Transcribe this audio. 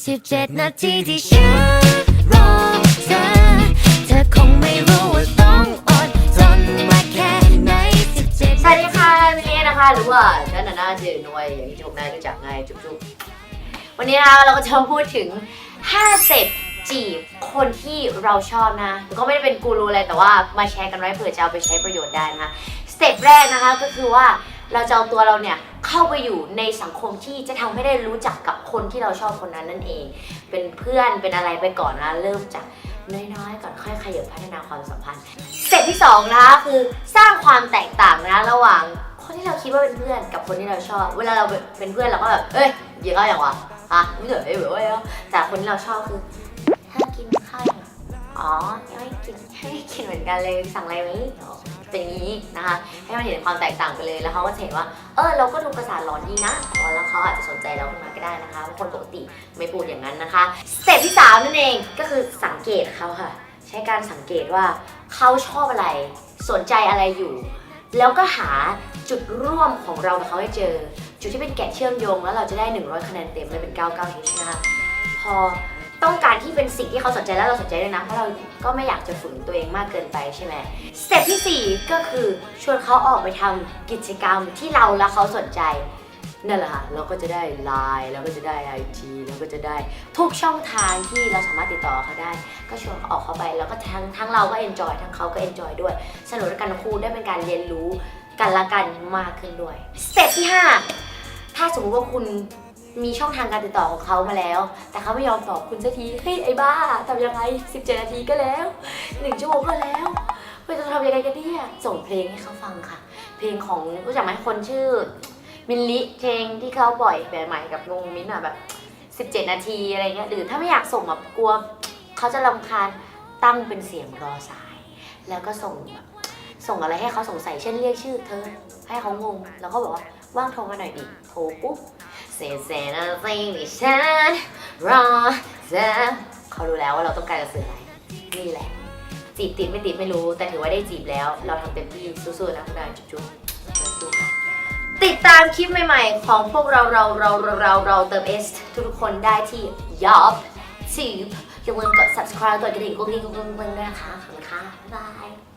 สิบเจ็ดนาทีที่ฉันรอเธอ เธอคงไม่รู้ว่าต้องอดทนมาแค่ไหนสิบเจ็ดสวัสดีค่ะวันนี้นะคะหรือว่าฉันน่ะน่าจะนวยอย่างที่ทุกนายรู้จักไงจุ๊บจุ๊บวันนี้นะคะเราก็จะพูดถึง5สเต็ปจีบคนที่เราชอบนะ ก็ไม่ได้เป็นกูรูอะไรแต่ว่ามาแชร์กันไว้เผื่อจะเอาไปใช้ประโยชน์ได้นะคะสเต็ปแรกนะคะก็คือว่าเราจะเอาตัวเราเนี่ย เข้าไปอยู่ในสังคมที่จะทำให้ได้รู้จักกับคนที่เราชอบคนนั้นนั่นเอง เป็นเพื่อนเป็นอะไรไปก่อนนะเริ่มจากน้อยๆก่อนค่อยขยับพัฒนาความสัมพันธ์สเต็ปที่สองนะคะคือสร้างความแตกต่างนะระหว่างคนที่เราคิดว่าเป็นเพื่อนกับคนที่เราชอบ เวลาเราเป็นเพื่อนเราก็แบบเอ้ยเยอะอย่างวะอะไม่เหลือไอ้แบบว่าแต่คนที่เราชอบคือถ้ากินข้าวอ๋อยังไม่กินยังไม่กินเหมือนกันเลยสั่งอะไรไหม อ๋อเป็นอย่างนี้นะคะ ให้มันเห็นความแตกต่างกันเลยแล้วเขาก็จะเห็นว่า เออเราก็ดูประสาทร้อนดีนะอ๋อแล้วเขาอาจจะสนใจเราขึ้นมาก็ได้นะคะเพราะคนปกติไม่พูดอย่างนั้นนะคะสเต็ปที่สามนั่นเองก็คือสังเกตเขาค่ะ ใช้การสังเกตว่าเขาชอบอะไร สนใจอะไรอยู่ แล้วก็หาจุดร่วมของเรากับเขาให้เจอ จุดที่เป็นแกะเชื่อมโยง แล้วเราจะได้ 100คะแนนเต็มเลยเป็น 99 h นะคะพอ ต้องการที่เป็นสิ่งที่เขาสนใจแล้วเราสนใจด้วยนะเพราะเราก็ไม่อยากจะฝืนตัวเองมากเกินไปใช่ไหมสเต็ปที่ 4 ก็คือชวนเขาออกไปทำกิจกรรมที่เราและเขาสนใจนั่นแหละค่ะเราก็จะได้ไลน์เราก็จะได้ IG เราก็จะได้ทุกช่องทางที่เราสามารถติดต่อเขาได้ ก็ชวนเขาออกเข้าไปแล้วก็ทั้งทั้งเราก็เอนจอยทั้งเขาก็เอนจอยด้วย สนุกกันคู่ได้เป็นการเรียนรู้กันละกันมากขึ้นด้วยสเต็ปที่ 5 ถ้าสมมติว่าคุณ มีช่องทางการติดต่อของเขามาแล้ว แต่เขาไม่ยอมตอบคุณสักทีเฮ้ยไอ้บ้าทำยังไง 17 นาทีก็แล้ว 1 ชั่วโมงก็แล้วเฮ้ยจะทำยังไงกันเนี่ยส่งเพลงให้เขาฟังค่ะ เพลงของรู้จักไหมคนชื่อมิลลิเพลงที่เขาปล่อยแบบใหม่กับวงมินท์อะแบบ 17 นาทีอะไรเงี้ยหรือถ้าไม่อยากส่งแบบกลัวเขาจะรำคาญตั้งเป็นเสียงรอสาย แล้วก็ส่งแบบส่งอะไรให้เขาสงสัยเช่นเรียกชื่อเธอ ให้เขางงแล้วก็บอกว่าว่างโทรมาหน่อยดิโทรปุ๊บ เซเซนะสิ่งที่ฉันรอเธอเขารู้แล้วว่าเราต้องการจะสื่ออะไรนี่แหละ จีบติดไม่ติดไม่รู้ แต่ถือว่าได้จีบแล้ว เราทำเต็มที่สู้ๆนะคุณนายจุ๊บๆสู้ๆค่ะติดตามคลิปใหม่ๆ ของพวกเราเราเราเราเราเราเติม S ทุกๆคนได้ที่ยอบทีอย่าลืมกด subscribe กดกระดิ่งกุ้งกิ้งกุ้งกิ้งด้วยนะคะขอบคุณค่ะบ๊ายบาย